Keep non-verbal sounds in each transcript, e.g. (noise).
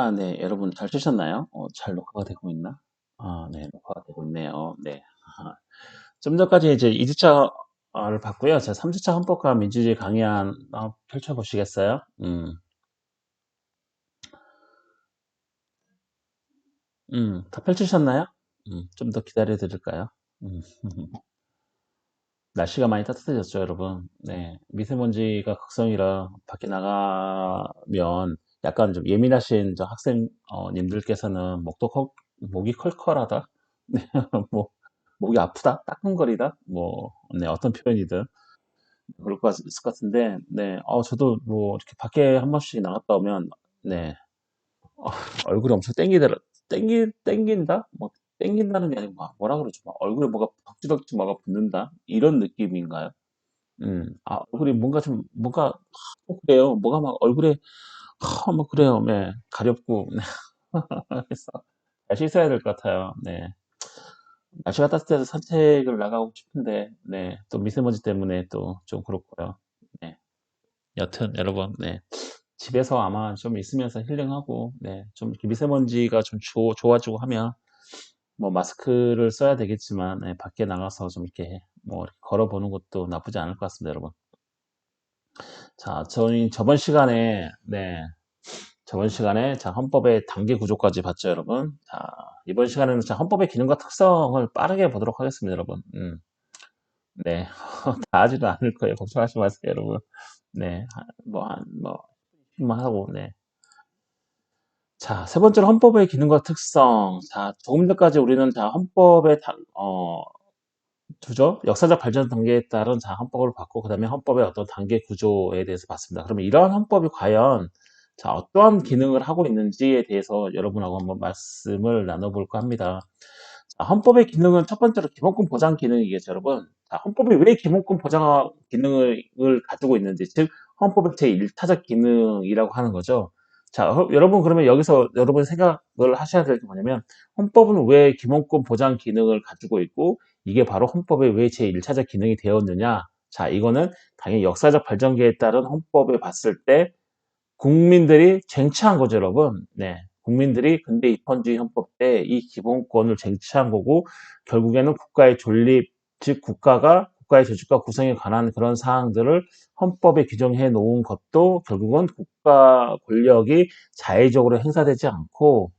아, 네. 여러분 잘 쉬셨나요? 어, 잘 녹화가 되고 있나? 아, 네. 녹화가 되고 있네요. 네. 좀 전까지 이제 2주차를 봤고요. 자, 3주차 헌법과 민주주의 강의안 어, 펼쳐보시겠어요? 음, 음, 다 펼치셨나요? 음, 좀 더 기다려 드릴까요? 음, (laughs) 날씨가 많이 따뜻해졌죠, 여러분. 네. 미세먼지가 극성이라 밖에 나가면 약간 좀 예민하신 저 학생님들께서는 목도 컬- 목이 컬컬하다, (laughs) 뭐 목이 아프다, 따끔거리다, 뭐 네, 어떤 표현이든 그럴 것 같- 같은데, 네, 어, 저도 뭐 이렇게 밖에 한 번씩 나갔다 오면, 네, 어, 얼굴이 엄청 땡기더라, 땡기 땡긴다, 뭐 땡긴다는 게 아니고 막 뭐라 그러죠, 막 얼굴에 뭐가 덕지덕지 뭐가 붙는다? 이런 느낌인가요? 음, 아, 얼굴이 뭔가 좀 뭔가 하, 뭐 그래요, 뭐가 막 얼굴에 하, 뭐 그래요, 네, 가렵고 (laughs) 그래서 잘 씻어야 될 것 같아요. 네. 날씨가 따뜻해서 산책을 나가고 싶은데, 네, 또 미세먼지 때문에 또 좀 그렇고요. 네, 여튼 여러분, 네, 집에서 아마 좀 있으면서 힐링하고, 네, 좀 미세먼지가 좀 조, 좋아지고 하면, 뭐 마스크를 써야 되겠지만, 네, 밖에 나가서 좀 이렇게 뭐 이렇게 걸어보는 것도 나쁘지 않을 것 같습니다, 여러분. 자, 저희 저번 시간에, 네, 저번 시간에 자, 헌법의 단계 구조까지 봤죠, 여러분. 자, 이번 시간에는 자, 헌법의 기능과 특성을 빠르게 보도록 하겠습니다, 여러분. 음, 네. (laughs) 다 하지도 않을 거예요. 걱정하지 마세요, 여러분. 네. 한- 뭐, 한, 뭐, 만 하고, 네. 자, 세 번째로 헌법의 기능과 특성. 자, 조금 전까지 우리는 자, 헌법의 다, 어, 두죠? 역사적 발전 단계에 따른 자, 헌법을 봤고, 그 다음에 헌법의 어떤 단계 구조에 대해서 봤습니다. 그러면 이러한 헌법이 과연 자, 어떠한 기능을 하고 있는지에 대해서 여러분하고 한번 말씀을 나눠볼까 합니다. 자, 헌법의 기능은 첫 번째로 기본권 보장 기능이겠죠, 여러분. 자, 헌법이 왜 기본권 보장 기능을 가지고 있는지, 즉, 헌법의 제1타적 기능이라고 하는 거죠. 자, 허- 여러분, 그러면 여기서 여러분 생각을 하셔야 될 게 뭐냐면, 헌법은 왜 기본권 보장 기능을 가지고 있고, 이게 바로 헌법의 왜 제1차적 기능이 되었느냐? 자, 이거는 당연히 역사적 발전기에 따른 헌법을 봤을 때, 국민들이 쟁취한 거죠, 여러분. 네. 국민들이 근대 입헌주의 헌법 때 이 기본권을 쟁취한 거고, 결국에는 국가의 존립, 즉 국가가 국가의 조직과 구성에 관한 그런 사항들을 헌법에 규정해 놓은 것도 결국은 국가 권력이 자의적으로 행사되지 않고,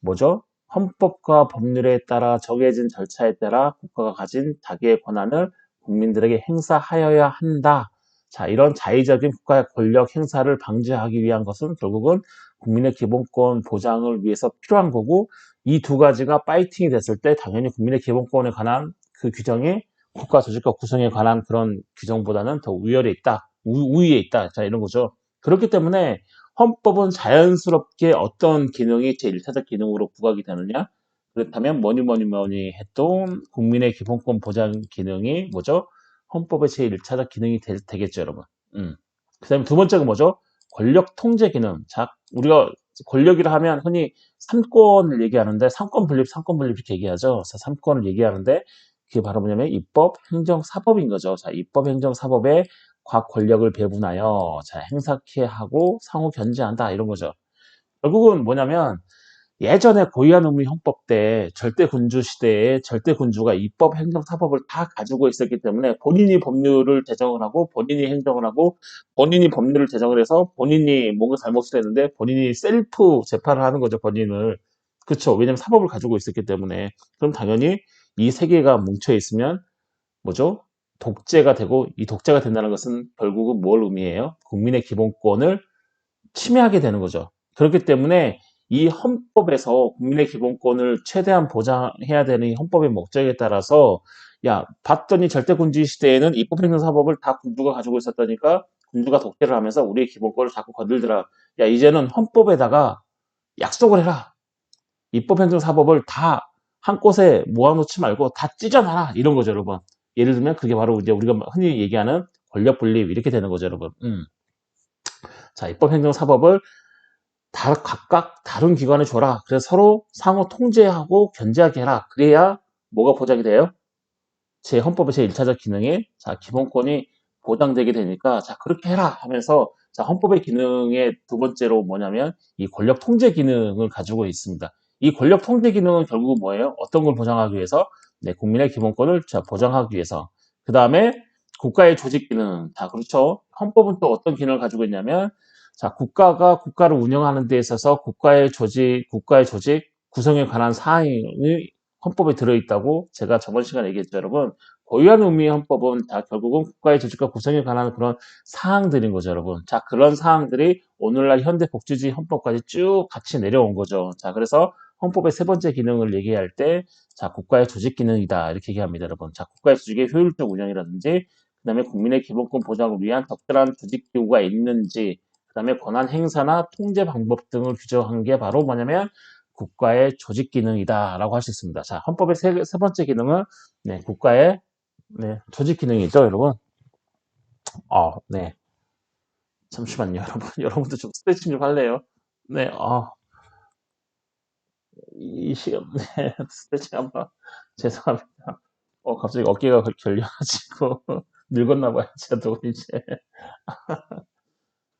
뭐죠? 헌법과 법률에 따라 정해진 절차에 따라 국가가 가진 자기의 권한을 국민들에게 행사하여야 한다. 자, 이런 자의적인 국가의 권력 행사를 방지하기 위한 것은 결국은 국민의 기본권 보장을 위해서 필요한 거고, 이 두 가지가 파이팅이 됐을 때 당연히 국민의 기본권에 관한 그 규정이 국가 조직과 구성에 관한 그런 규정보다는 더 우열에 있다, 우, 우위에 있다. 자, 이런 거죠. 그렇기 때문에 헌법은 자연스럽게 어떤 기능이 제1차적 기능으로 부각이 되느냐? 그렇다면 뭐니 뭐니 뭐니 해도 국민의 기본권 보장 기능이 뭐죠? 헌법의 제1차적 기능이 되, 겠죠 여러분. 음. 그 다음에 두 번째가 뭐죠? 권력 통제 기능. 자, 우리가 권력이라 하면 흔히 삼권을 얘기하는데, 삼권 분립, 삼권 분립 이렇게 얘기하죠. 그래서 삼권을 얘기하는데, 그게 바로 뭐냐면 입법, 행정, 사법인 거죠. 자, 입법, 행정, 사법에 각 권력을 배분하여 자, 행사케 하고 상호 견제한다 이런 거죠. 결국은 뭐냐면 예전에 고유한 의미 헌법 때 절대 군주 시대에 절대 군주가 입법, 행정, 사법을 다 가지고 있었기 때문에 본인이 법률을 제정을 하고 본인이 행정을 하고 본인이 법률을 제정을 해서 본인이 뭔가 잘못을 했는데 본인이 셀프 재판을 하는 거죠 본인을. 그렇죠 왜냐면 사법을 가지고 있었기 때문에. 그럼 당연히 이 세 개가 뭉쳐 있으면 뭐죠 독재가 되고 이 독재가 된다는 것은 결국은 뭘 의미해요 국민의 기본권을 침해하게 되는 거죠 그렇기 때문에 이 헌법에서 국민의 기본권을 최대한 보장해야 되는 이 헌법의 목적에 따라서 야 봤더니 절대군주의 시대에는 입법행정사법을 다 군주가 가지고 있었다니까 군주가 독재를 하면서 우리의 기본권을 자꾸 건들더라. 야 이제는 헌법에다가 약속을 해라. 입법행정사법을 다 한 곳에 모아놓지 말고 다 찢어놔라 이런 거죠 여러분. 예를 들면 그게 바로 이제 우리가 흔히 얘기하는 권력 분립 이렇게 되는 거죠 여러분. 음. 자 입법 행정 사법을 다 각각 다른 기관에 줘라. 그래서 서로 상호 통제하고 견제하게 해라. 그래야 뭐가 보장이 돼요? 제 헌법의 제 1차적 기능이 자 기본권이 보장되게 되니까 자 그렇게 해라 하면서 자, 헌법의 기능의 두 번째로 뭐냐면 이 권력 통제 기능을 가지고 있습니다. 이 권력 통제 기능은 결국은 뭐예요? 어떤 걸 보장하기 위해서? 네, 국민의 기본권을 자, 보장하기 위해서. 그 다음에 국가의 조직 기능. 자, 그렇죠. 헌법은 또 어떤 기능을 가지고 있냐면 자, 국가가 국가를 운영하는 데 있어서 국가의 조직, 국가의 조직 구성에 관한 사항이 헌법에 들어있다고 제가 저번 시간에 얘기했죠, 여러분. 고유한 의미의 헌법은 다 결국은 국가의 조직과 구성에 관한 그런 사항들인 거죠, 여러분. 자, 그런 사항들이 오늘날 현대 복지주의 헌법까지 쭉 같이 내려온 거죠. 자, 그래서 헌법의 세 번째 기능을 얘기할 때, 자, 국가의 조직 기능이다. 이렇게 얘기합니다, 여러분. 자, 국가의 조직의 효율적 운영이라든지, 그 다음에 국민의 기본권 보장을 위한 적절한 조직 기구가 있는지, 그 다음에 권한 행사나 통제 방법 등을 규정한 게 바로 뭐냐면, 국가의 조직 기능이다라고 할 수 있습니다. 자, 헌법의 세, 세 번째 기능은 네, 국가의 네, 조직 기능이죠, 여러분. 어, 네. 잠시만요, 여러분. (laughs) 여러분도 좀 스트레칭 좀 할래요? 네, 어. 이 시간, 네, 스트레칭 한번. 죄송합니다. 어, 갑자기 어깨가 결려가지고, (laughs) 늙었나 봐요, 저도 이제. (laughs)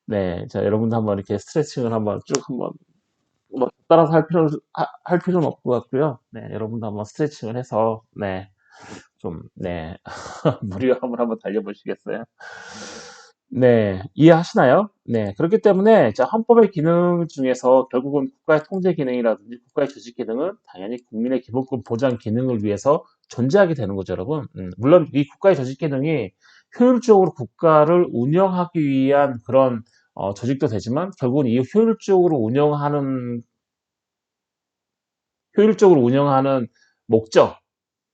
네, 자, 여러분도 한번 이렇게 스트레칭을 한번 쭉 한번, 뭐, 따라서 할 필요는, 하- 할 필요는 없을 것 같고요. 네, 여러분도 한번 스트레칭을 해서, 네, 좀, 네, (laughs) 무료함을 한번 달려보시겠어요? 네, 이해하시나요? 네, 그렇기 때문에 자, 헌법의 기능 중에서 결국은 국가의 통제 기능이라든지 국가의 조직 기능은 당연히 국민의 기본권 보장 기능을 위해서 존재하게 되는 거죠, 여러분. 음, 물론 이 국가의 조직 기능이 효율적으로 국가를 운영하기 위한 그런 어, 조직도 되지만 결국은 이 효율적으로 운영하는 효율적으로 운영하는 목적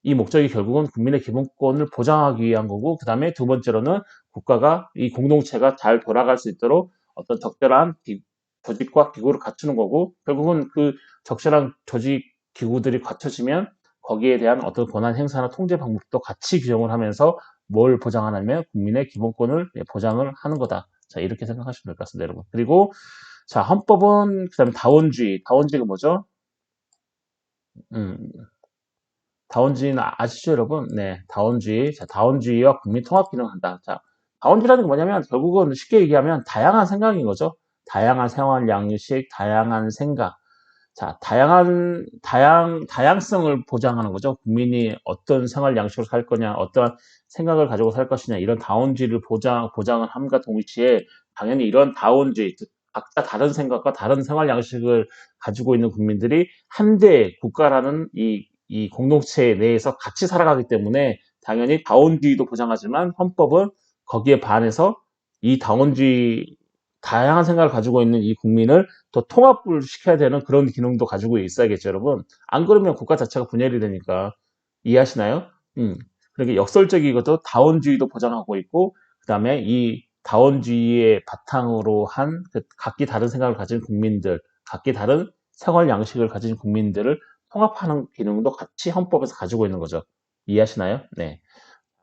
이 목적이 결국은 국민의 기본권을 보장하기 위한 거고, 그 다음에 두 번째로는 국가가 이 공동체가 잘 돌아갈 수 있도록 어떤 적절한 기, 조직과 기구를 갖추는 거고, 결국은 그 적절한 조직 기구들이 갖춰지면 거기에 대한 어떤 권한 행사나 통제 방법도 같이 규정을 하면서 뭘 보장하냐면 국민의 기본권을 예, 보장을 하는 거다. 자, 이렇게 생각하시면 될 것 같습니다, 여러분. 그리고 자, 헌법은 그다음에 다원주의. 다원주의가 뭐죠? 음, 다원주의는 아- 아시죠, 여러분? 네, 다원주의. 자, 다원주의와 국민 통합 기능을 한다. 자, 다원주의라는 게 뭐냐면 결국은 쉽게 얘기하면 다양한 생각인 거죠. 다양한 생활 양식, 다양한 생각. 자, 다양한 다양 다양성을 보장하는 거죠. 국민이 어떤 생활 양식으로 살 거냐, 어떤 생각을 가지고 살 것이냐 이런 다원주의를 보장 보장을 함과 동시에 당연히 이런 즉 각자 다른 생각과 다른 생활 양식을 가지고 있는 국민들이 한대 국가라는 이 이 공동체 내에서 같이 살아가기 때문에 당연히 다원주의도 보장하지만 헌법은 거기에 반해서 이 다원주의 다양한 생각을 가지고 있는 이 국민을 더 통합을 시켜야 되는 그런 기능도 가지고 있어야겠죠, 여러분. 안 그러면 국가 자체가 분열이 되니까 이해하시나요? 음. 그러니까 역설적이고도 다원주의도 보장하고 있고 그다음에 이 다원주의의 바탕으로 한 그 각기 다른 생각을 가진 국민들, 각기 다른 생활 양식을 가진 국민들을 통합하는 기능도 같이 헌법에서 가지고 있는 거죠. 이해하시나요? 네.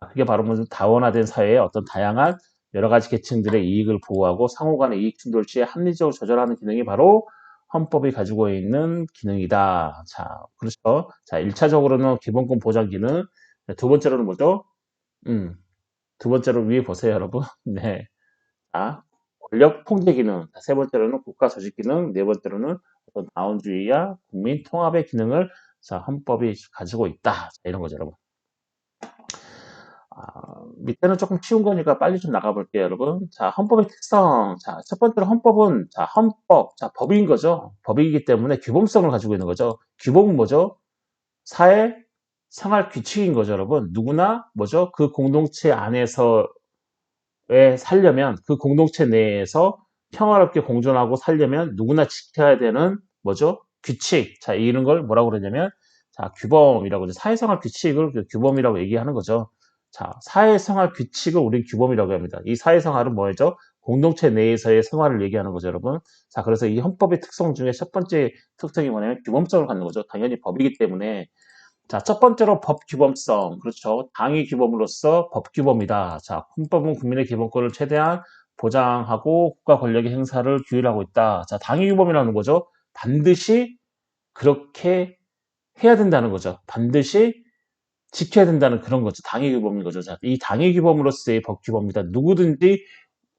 그게 바로 무슨 다원화된 사회의 어떤 다양한 여러 가지 계층들의 이익을 보호하고 상호 간의 이익 충돌 시에 합리적으로 조절하는 기능이 바로 헌법이 가지고 있는 기능이다. 자, 그렇죠. 자, 1차적으로는 기본권 보장 기능. 두 번째로는 뭐죠? 음, 두 번째로 위에 보세요, 여러분. (laughs) 네. 자, 권력 통제 기능. 자, 세 번째로는 국가 조직 기능. 네 번째로는 어떤 다원주의와 국민 통합의 기능을 자, 헌법이 가지고 있다. 자, 이런 거죠, 여러분. 아, 밑에는 조금 쉬운 거니까 빨리 좀 나가볼게요, 여러분. 자, 헌법의 특성. 자, 첫 번째로 헌법은, 자, 헌법. 자, 법인 거죠. 법이기 때문에 규범성을 가지고 있는 거죠. 규범은 뭐죠? 사회, 생활 규칙인 거죠, 여러분. 누구나, 뭐죠? 그 공동체 안에서 에 살려면, 그 공동체 내에서 평화롭게 공존하고 살려면 누구나 지켜야 되는, 뭐죠? 규칙. 자, 이런 걸 뭐라고 그러냐면, 자, 규범이라고. 사회생활 규칙을 그 규범이라고 얘기하는 거죠. 자, 사회생활 규칙을 우리 규범이라고 합니다. 이 사회생활은 뭐죠? 공동체 내에서의 생활을 얘기하는 거죠, 여러분. 자, 그래서 이 헌법의 특성 중에 첫 번째 특성이 뭐냐면 규범성을 갖는 거죠. 당연히 법이기 때문에. 자, 첫 번째로 법 규범성. 그렇죠. 당위 규범으로서 법 규범이다. 자, 헌법은 국민의 기본권을 최대한 보장하고 국가 권력의 행사를 규율하고 있다. 자, 당위 규범이라는 거죠. 반드시 그렇게 해야 된다는 거죠. 반드시 지켜야 된다는 그런 거죠. 당위 규범인 거죠. 자, 이 당위 규범으로서의 법 규범입니다. 누구든지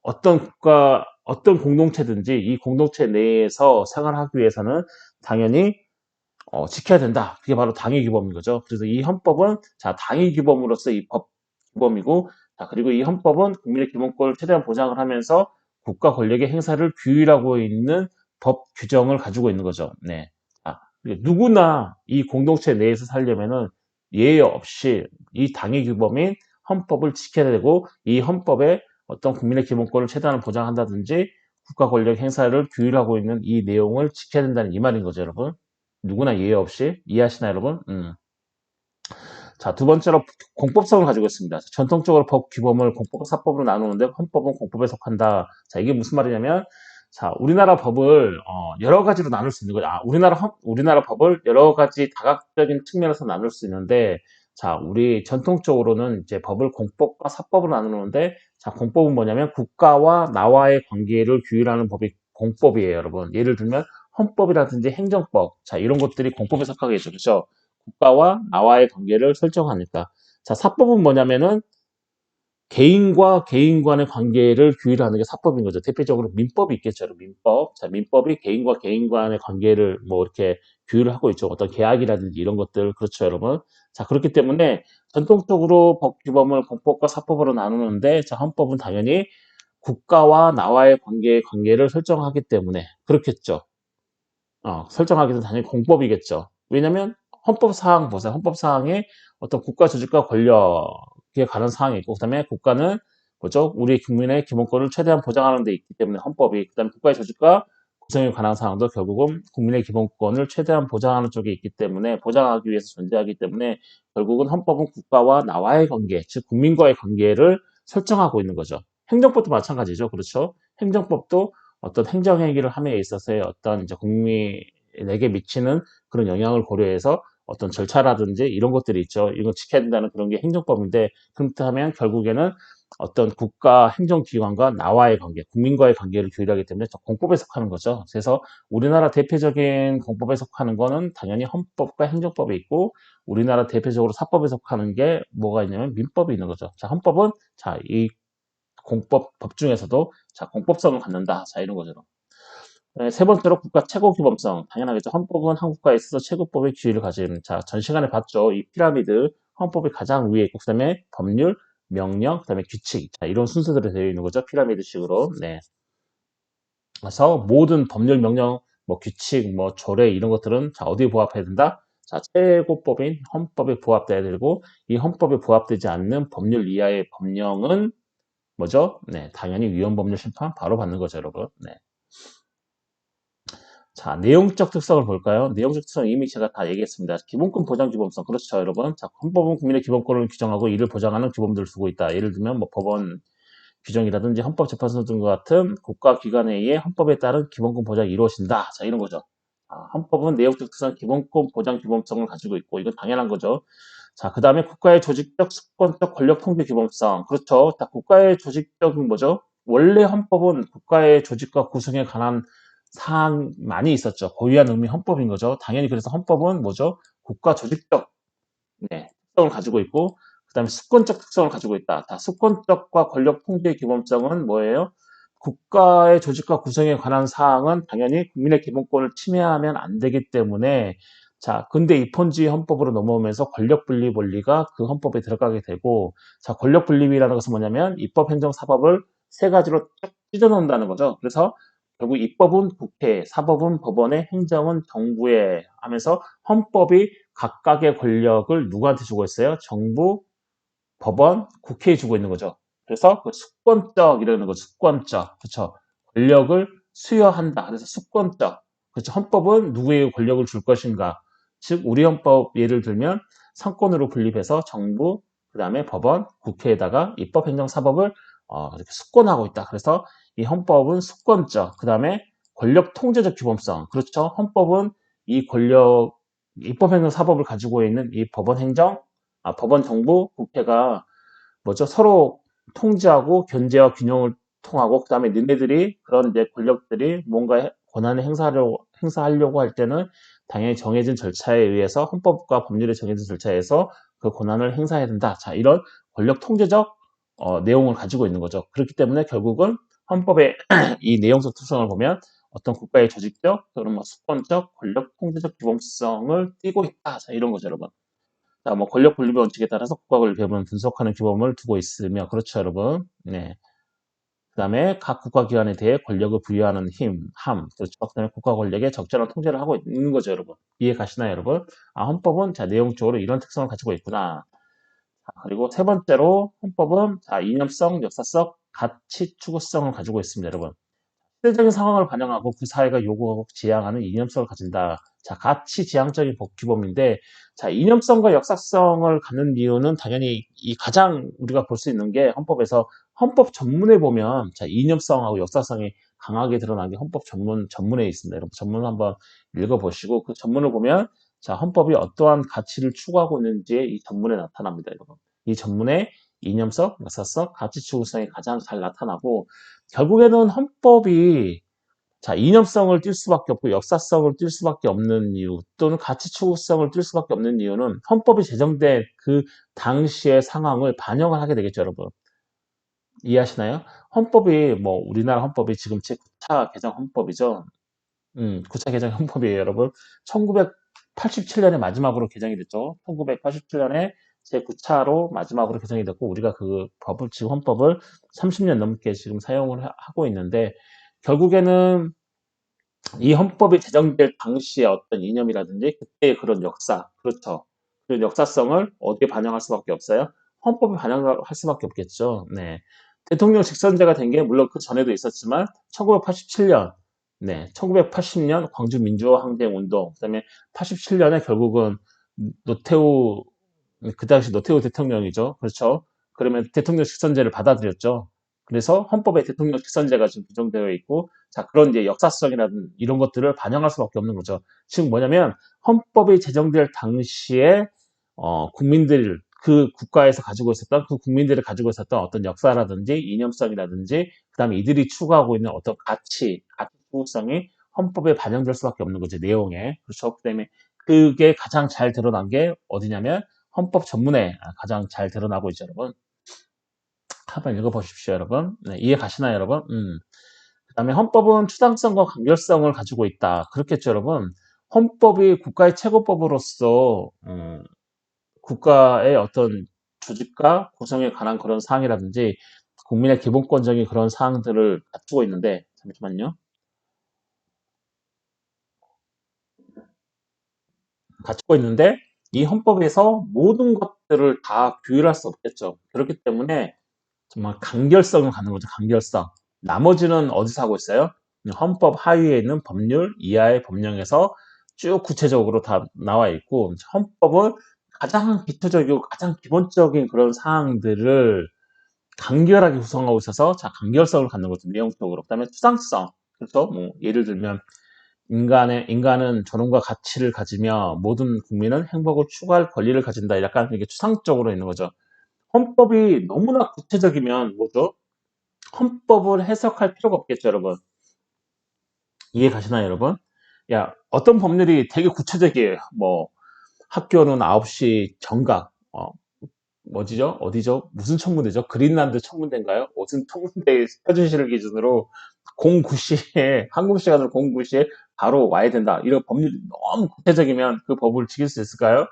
어떤 국가 어떤 공동체든지 이 공동체 내에서 생활하기 위해서는 당연히 어, 지켜야 된다. 그게 바로 당의 규범인 거죠. 그래서 이 헌법은 자 당의 규범으로서 이 법 규범이고 자 그리고 이 헌법은 국민의 기본권을 최대한 보장을 하면서 국가 권력의 행사를 규율하고 있는 법 규정을 가지고 있는 거죠. 네. 아, 누구나 이 공동체 내에서 살려면은 예외 없이 이 당의 규범인 헌법을 지켜야 되고 이 헌법에 어떤 국민의 기본권을 최대한 보장한다든지 국가 권력 행사를 규율하고 있는 이 내용을 지켜야 된다는 이 말인 거죠, 여러분. 누구나 예외 없이 이해하시나요, 여러분? 음. 자, 두 번째로 공법성을 가지고 있습니다. 전통적으로 법 규범을 공법, 사법으로 나누는데 헌법은 공법에 속한다. 자, 이게 무슨 말이냐면 자, 우리나라 법을 어, 여러 가지로 나눌 수 있는 거죠. 아, 우리나라 헌, 우리나라 법을 여러 가지 다각적인 측면에서 나눌 수 있는데 자, 우리 전통적으로는 이제 법을 공법과 사법으로 나누는데 자, 공법은 뭐냐면 국가와 나와의 관계를 규율하는 법이 공법이에요, 여러분. 예를 들면 헌법이라든지 행정법, 자, 이런 것들이 공법에 속하겠죠. 그렇죠? 국가와 나와의 관계를 설정하니까. 자, 사법은 뭐냐면은 개인과 개인 간의 관계를 규율하는 게 사법인 거죠. 대표적으로 민법이 있겠죠. 민법. 자, 민법이 개인과 개인 간의 관계를 뭐 이렇게 규율을 하고 있죠. 어떤 계약이라든지 이런 것들. 그렇죠, 여러분. 자, 그렇기 때문에 전통적으로 법 규범을 공법과 사법으로 나누는데, 자, 헌법은 당연히 국가와 나와의 관계의 관계를 설정하기 때문에 그렇겠죠. 어, 설정하기 는 당연히 공법이겠죠. 왜냐면 헌법 사항 보세요. 헌법 사항에 어떤 국가 조직과 권력 에 관한 사항이 있고, 그 다음에 국가는 뭐죠? 우리 국민의 기본권을 최대한 보장하는 데 있기 때문에 헌법이, 그 다음에 국가의 조직과 구성에 관한 사항도 결국은 국민의 기본권을 최대한 보장하는 쪽에 있기 때문에 보장하기 위해서 존재하기 때문에 결국은 헌법은 국가와 나와의 관계, 즉 국민과의 관계를 설정하고 있는 거죠. 행정법도 마찬가지죠. 그렇죠? 행정법도 어떤 행정행위를 함에 있어서의 어떤 이제 국민에게 미치는 그런 영향을 고려해서 어떤 절차라든지 이런 것들이 있죠. 이거 지켜야 된다는 그런 게 행정법인데 그렇다면 결국에는 어떤 국가 행정기관과 나와의 관계, 국민과의 관계를 규율하기 때문에 공법에 속하는 거죠. 그래서 우리나라 대표적인 공법에 속하는 거는 당연히 헌법과 행정법에 있고 우리나라 대표적으로 사법에 속하는 게 뭐가 있냐면 민법이 있는 거죠. 자, 헌법은 자, 이 공법 법 중에서도 자, 공법성을 갖는다. 자, 이런 거죠. 네, 세 번째로 국가 최고 규범성. 당연하겠죠. 헌법은 한국가에 있어서 최고법의 지위를 가진, 자, 전 시간에 봤죠. 이 피라미드, 헌법이 가장 위에 있고, 그 다음에 법률, 명령, 그 다음에 규칙. 자, 이런 순서대로 되어 있는 거죠. 피라미드식으로. 네. 그래서 모든 법률, 명령, 뭐 규칙, 뭐 조례 이런 것들은 자, 어디에 부합해야 된다? 자, 최고법인 헌법에 부합돼야 되고, 이 헌법에 부합되지 않는 법률 이하의 법령은 뭐죠? 네, 당연히 위헌 법률 심판 바로 받는 거죠, 여러분. 네. 자, 내용적 특성을 볼까요? 내용적 특성 이미 제가 다 얘기했습니다. 기본권 보장 기본성. 그렇죠, 여러분. 자, 헌법은 국민의 기본권을 규정하고 이를 보장하는 규범들을 두고 있다. 예를 들면 뭐 법원 규정이라든지 헌법재판소 등과 같은 국가기관에 의해 헌법에 따른 기본권 보장이 이루어진다. 자, 이런 거죠. 아, 헌법은 내용적 특성 기본권 보장 기본성을 가지고 있고 이건 당연한 거죠. 자, 그 다음에 국가의 조직적, 수권적 권력 통제 기본성. 그렇죠. 자, 국가의 조직적인 뭐죠? 원래 헌법은 국가의 조직과 구성에 관한 사항 많이 있었죠. 고유한 의미 헌법인 거죠. 당연히 그래서 헌법은 뭐죠? 국가 조직적 네, 특성을 가지고 있고 그 다음에 수권적 특성을 가지고 있다. 자, 수권적과 권력 통제의 기본성은 뭐예요? 국가의 조직과 구성에 관한 사항은 당연히 국민의 기본권을 침해하면 안 되기 때문에 자, 근데 입헌주의 헌법으로 넘어오면서 권력 분리 원리가 그 헌법에 들어가게 되고 자, 권력 분립이라는 것은 뭐냐면 입법, 행정, 사법을 세 가지로 쭉 찢어 놓는다는 거죠. 그래서 결국 입법은 국회, 사법은 법원에, 행정은 정부에 하면서 헌법이 각각의 권력을 누구한테 주고 있어요? 정부, 법원, 국회에 주고 있는 거죠. 그래서 그 수권적 이라는 거, 수권적, 그렇죠? 권력을 수여한다. 그래서 수권적, 그렇죠? 헌법은 누구에게 권력을 줄 것인가? 즉 우리 헌법 예를 들면 상권으로 분립해서 정부, 그 다음에 법원, 국회에다가 입법, 행정, 사법을 어, 이렇게 수권하고 있다. 그래서 이 헌법은 수권적, 그 다음에 권력 통제적 규범성. 그렇죠. 헌법은 이 권력, 입법행정 사법을 가지고 있는 이 법원 행정, 아, 법원 정부, 국회가 뭐죠? 서로 통제하고 견제와 균형을 통하고, 그 다음에 니네들이 그런 이제 권력들이 뭔가 권한을 행사하려고, 행사하려고 할 때는 당연히 정해진 절차에 의해서 헌법과 법률에 정해진 절차에서 그 권한을 행사해야 된다. 자, 이런 권력 통제적 어, 내용을 가지고 있는 거죠. 그렇기 때문에 결국은 헌법의 (clears throat) 이 내용적 특성을 보면 어떤 국가의 조직적 또는 뭐 수권적 권력 통제적 규범성을 띠고 있다. 자, 이런 거죠, 여러분. 자, 뭐 권력 분립의 원칙에 따라서 국가 권력 배분을 분석하는 규범을 두고 있으며 그렇죠, 여러분. 네. 그다음에 각 국가 기관에 대해 권력을 부여하는 힘, 함, 그렇죠. 그다음에 국가 권력의 적절한 통제를 하고 있는 거죠, 여러분. 이해 가시나요, 여러분? 아, 헌법은 자 내용적으로 이런 특성을 가지고 있구나. 자, 그리고 세 번째로 헌법은 자 이념성, 역사성, 가치 추구성을 가지고 있습니다, 여러분. 시대적인 상황을 반영하고 그 사회가 요구하고 지향하는 이념성을 가진다. 자, 가치 지향적인 규범인데, 자, 이념성과 역사성을 갖는 이유는 당연히 이 가장 우리가 볼 수 있는 게 헌법에서 헌법 전문에 보면, 자, 이념성하고 역사성이 강하게 드러난 게 헌법 전문, 전문에 있습니다. 여러분, 전문 한번 읽어보시고, 그 전문을 보면, 자, 헌법이 어떠한 가치를 추구하고 있는지 이 전문에 나타납니다, 여러분. 이 전문에 이념성, 역사성, 가치 추구성이 가장 잘 나타나고, 결국에는 헌법이 자, 이념성을 띌 수밖에 없고 역사성을 띌 수밖에 없는 이유 또는 가치 추구성을 띌 수밖에 없는 이유는 헌법이 제정된 그 당시의 상황을 반영을 하게 되겠죠, 여러분. 이해하시나요? 헌법이 뭐 우리나라 헌법이 지금 제9차 개정 헌법이죠. 음, 9차 개정 헌법이에요, 여러분. 1987년에 마지막으로 개정이 됐죠. 1987년에 제9차로 마지막으로 개정이 됐고 우리가 그 법을 지금 헌법을 30년 넘게 지금 사용을 하고 있는데 결국에는 이 헌법이 제정될 당시의 어떤 이념이라든지 그때의 그런 역사, 그렇죠. 그 역사성을 어디에 반영할 수밖에 없어요? 헌법에 반영할 수밖에 없겠죠. 네. 대통령 직선제가 된 게 물론 그 전에도 있었지만 1987년, 네, 1980년 광주 민주화 항쟁 운동, 그다음에 87년에 결국은 노태우 그 당시 노태우 대통령이죠. 그렇죠. 그러면 대통령 직 선제를 받아들였죠. 그래서 헌법에 대통령 직 선제가 지금 규정되어 있고, 자, 그런 이제 역사성이라든 이런 것들을 반영할 수밖에 없는 거죠. 지금 뭐냐면, 헌법이 제정될 당시에, 어, 국민들, 그 국가에서 가지고 있었던, 그 국민들이 가지고 있었던 어떤 역사라든지 이념성이라든지, 그 다음에 이들이 추구하고 있는 어떤 가치, 가치 추구성이 헌법에 반영될 수밖에 없는 거죠. 내용에. 그렇죠. 그 다음에 그게 가장 잘 드러난 게 어디냐면, 헌법 전문에 가장 잘 드러나고 있죠, 여러분. 한번 읽어보십시오, 여러분. 네, 이해 가시나요, 여러분? 음. 그 다음에 헌법은 추상성과 간결성을 가지고 있다. 그렇겠죠, 여러분? 헌법이 국가의 최고법으로서 음, 국가의 어떤 조직과 구성에 관한 그런 사항이라든지 국민의 기본권적인 그런 사항들을 갖추고 있는데 잠시만요. 갖추고 있는데 이 헌법에서 모든 것들을 다 규율할 수 없겠죠. 그렇기 때문에 정말 간결성을 갖는 거죠. 간결성. 나머지는 어디서 하고 있어요? 헌법 하위에 있는 법률 이하의 법령에서 쭉 구체적으로 다 나와 있고 헌법은 가장 기초적이고 가장 기본적인 그런 사항들을 간결하게 구성하고 있어서 자 간결성을 갖는 거죠 내용적으로 그다음에 추상성 그래서 뭐 예를 들면 인간의 인간은 존엄과 가치를 가지며 모든 국민은 행복을 추구할 권리를 가진다 약간 이게 추상적으로 있는 거죠 헌법이 너무나 구체적이면 뭐죠? 헌법을 해석할 필요가 없겠죠, 여러분. 이해 가시나요, 여러분? 야, 어떤 법률이 되게 구체적이에요. 뭐, 학교는 9시 정각, 어, 뭐지죠? 어디죠? 무슨 청문회죠? 그린란드 청문회인가요? 무슨 청문회 표준시를 기준으로 09시에, 한국 시간으로 09시에 바로 와야 된다. 이런 법률이 너무 구체적이면 그 법을 지킬 수 있을까요?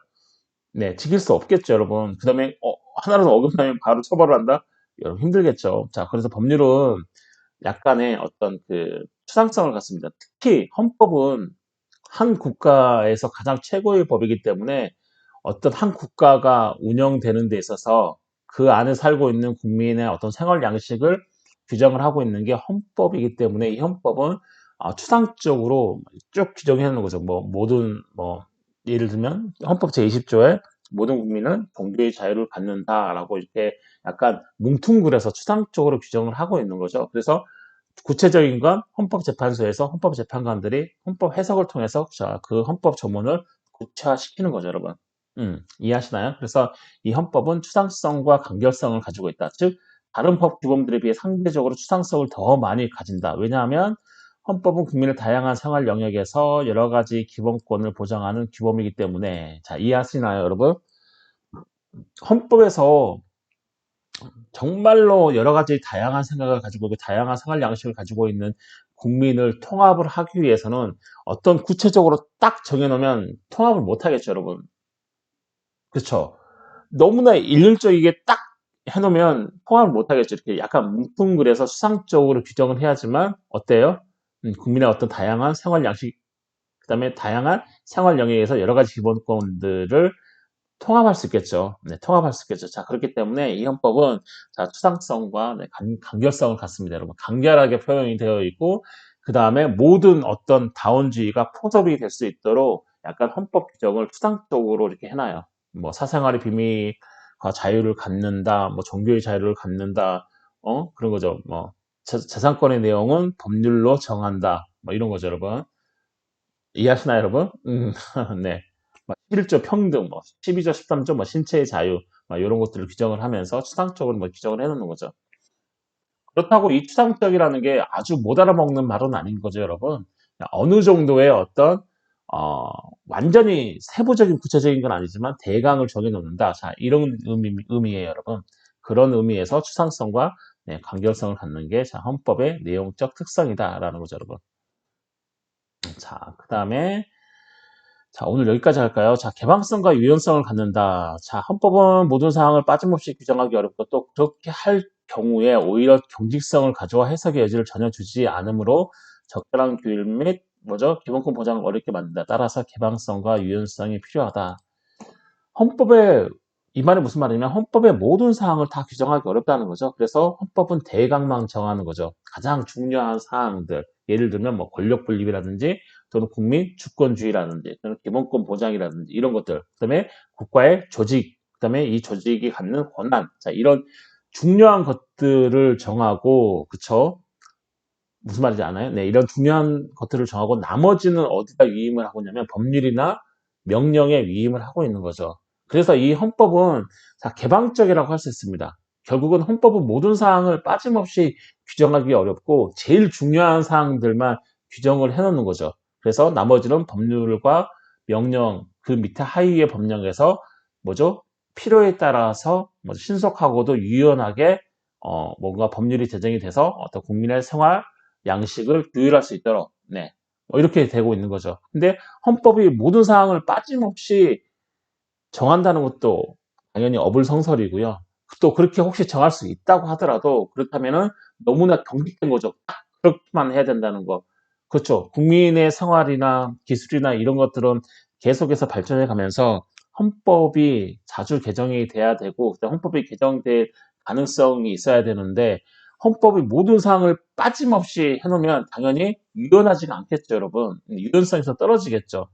네, 지킬 수 없겠죠, 여러분. 그 다음에, 어, 하나라도 어긋나면 바로 처벌을 한다? 여러분 힘들겠죠. 자, 그래서 법률은 약간의 어떤 그 추상성을 갖습니다. 특히 헌법은 한 국가에서 가장 최고의 법이기 때문에 어떤 한 국가가 운영되는 데 있어서 그 안에 살고 있는 국민의 어떤 생활 양식을 규정을 하고 있는 게 헌법이기 때문에 이 헌법은 아, 추상적으로 쭉 규정해 놓은 거죠. 뭐 모든 뭐 예를 들면 헌법 제20조에 모든 국민은 종교의 자유를 갖는다라고 이렇게 약간 뭉퉁그려서 추상적으로 규정을 하고 있는 거죠. 그래서 구체적인 건 헌법재판소에서 헌법재판관들이 헌법 해석을 통해서 그 헌법 조문을 구체화시키는 거죠, 여러분. 음, 이해하시나요? 그래서 이 헌법은 추상성과 간결성을 가지고 있다. 즉, 다른 법 규범들에 비해 상대적으로 추상성을 더 많이 가진다. 왜냐하면 헌법은 국민의 다양한 생활 영역에서 여러 가지 기본권을 보장하는 규범이기 때문에 자 이해하시나요 여러분? 헌법에서 정말로 여러 가지 다양한 생각을 가지고 있고 다양한 생활 양식을 가지고 있는 국민을 통합을 하기 위해서는 어떤 구체적으로 딱 정해놓으면 통합을 못 하겠죠, 여러분. 그렇죠? 너무나 일률적이게 딱 해놓으면 통합을 못 하겠죠. 이렇게 약간 뭉뚱그려서 수상적으로 규정을 해야지만 어때요? 음, 국민의 어떤 다양한 생활 양식, 그 다음에 다양한 생활 영역에서 여러 가지 기본권들을 통합할 수 있겠죠. 네, 통합할 수 있겠죠. 자, 그렇기 때문에 이 헌법은 자, 추상성과 네, 간, 간결성을 갖습니다. 여러분. 간결하게 표현이 되어 있고, 그 다음에 모든 어떤 다원주의가 포섭이 될 수 있도록 약간 헌법 규정을 추상적으로 이렇게 해놔요. 뭐, 사생활의 비밀과 자유를 갖는다, 뭐, 종교의 자유를 갖는다, 어, 그런 거죠. 뭐, 재, 재산권의 내용은 법률로 정한다. 뭐, 이런 거죠, 여러분. 이해하시나요, 여러분? 음, (laughs) 네. 막 11조 평등, 뭐 12조 13조 뭐 신체의 자유, 막 이런 것들을 규정을 하면서 추상적으로 뭐 규정을 해놓는 거죠. 그렇다고 이 추상적이라는 게 아주 못 알아먹는 말은 아닌 거죠, 여러분. 어느 정도의 어떤 어, 완전히 세부적인 구체적인 건 아니지만 대강을 정해놓는다. 자, 이런 의미, 의미예요, 여러분. 그런 의미에서 추상성과 네, 간결성을 갖는 게 자, 헌법의 내용적 특성이다라는 거죠, 여러분. 자, 그 다음에 자, 오늘 여기까지 할까요? 자, 개방성과 유연성을 갖는다. 자, 헌법은 모든 사항을 빠짐없이 규정하기 어렵고 또 그렇게 할 경우에 오히려 경직성을 가져와 해석의 여지를 전혀 주지 않으므로 적절한 규율 및 뭐죠? 기본권 보장을 어렵게 만든다. 따라서 개방성과 유연성이 필요하다. 헌법에 이 말이 무슨 말이냐면 헌법의 모든 사항을 다 규정하기 어렵다는 거죠. 그래서 헌법은 대강만 정하는 거죠. 가장 중요한 사항들. 예를 들면 뭐 권력 분립이라든지 또는 국민 주권주의라든지 또는 기본권 보장이라든지 이런 것들. 그다음에 국가의 조직, 그다음에 이 조직이 갖는 권한. 자, 이런 중요한 것들을 정하고 그쵸? 무슨 말인지 아나요? 네, 이런 중요한 것들을 정하고 나머지는 어디다 위임을 하고 있냐면 법률이나 명령에 위임을 하고 있는 거죠. 그래서 이 헌법은 자, 개방적이라고 할 수 있습니다. 결국은 헌법은 모든 사항을 빠짐없이 규정하기 어렵고 제일 중요한 사항들만 규정을 해놓는 거죠. 그래서 나머지는 법률과 명령 그 밑에 하위의 법령에서 뭐죠? 필요에 따라서 뭐 신속하고도 유연하게 어, 뭔가 법률이 제정이 돼서 어떤 국민의 생활 양식을 규율할 수 있도록 네. 뭐 이렇게 되고 있는 거죠. 근데 헌법이 모든 사항을 빠짐없이 정한다는 것도 당연히 어불성설이고요. 또 그렇게 혹시 정할 수 있다고 하더라도 그렇다면은 너무나 경직된 거죠. 딱 그렇게만 해야 된다는 거. 그렇죠. 국민의 생활이나 기술이나 이런 것들은 계속해서 발전해 가면서 헌법이 자주 개정이 돼야 되고 헌법이 개정될 가능성이 있어야 되는데 헌법이 모든 사항을 빠짐없이 해놓으면 당연히 유연하지가 않겠죠, 여러분. 유연성에서 떨어지겠죠.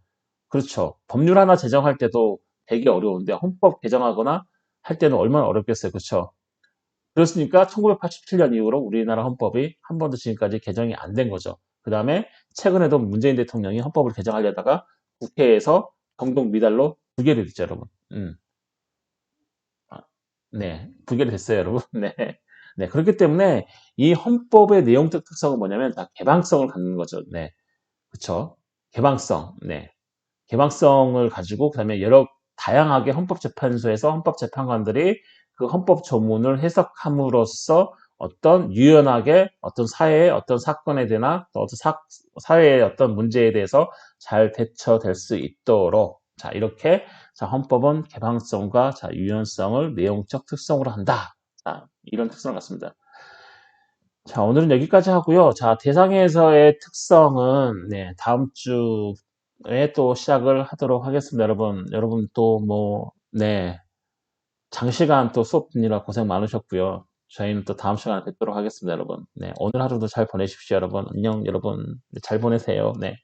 그렇죠. 법률 하나 제정할 때도 되게 어려운데 헌법 개정하거나 할 때는 얼마나 어렵겠어요. 그렇죠? 그렇으니까 1987년 이후로 우리나라 헌법이 한 번도 지금까지 개정이 안 된 거죠. 그 다음에 최근에도 문재인 대통령이 헌법을 개정하려다가 국회에서 경동 미달로 부결이 됐죠, 여러분. 음. 아, 네, 부결이 됐어요, 여러분. (laughs) 네. 네, 그렇기 때문에 이 헌법의 내용적 특성은 뭐냐면 다 개방성을 갖는 거죠. 네. 그쵸? 개방성. 네. 개방성을 가지고 그 다음에 여러 다양하게 헌법재판소에서 헌법재판관들이 그 헌법 조문을 해석함으로써 어떤 유연하게 어떤 사회의 어떤 사건에 대나 또 어떤 사, 사회의 어떤 문제에 대해서 잘 대처될 수 있도록 자 이렇게 자 헌법은 개방성과 자 유연성을 내용적 특성으로 한다. 자 이런 특성을 갖습니다. 자 오늘은 여기까지 하고요. 자 대상에서의 특성은 네 다음 주 예, 또 시작을 하도록 하겠습니다, 여러분. 여러분 또 뭐, 네. 장시간 또 수업 듣느라 고생 많으셨고요. 저희는 또 다음 시간에 뵙도록 하겠습니다, 여러분. 네. 오늘 하루도 잘 보내십시오, 여러분. 안녕, 여러분. 네, 잘 보내세요. 네.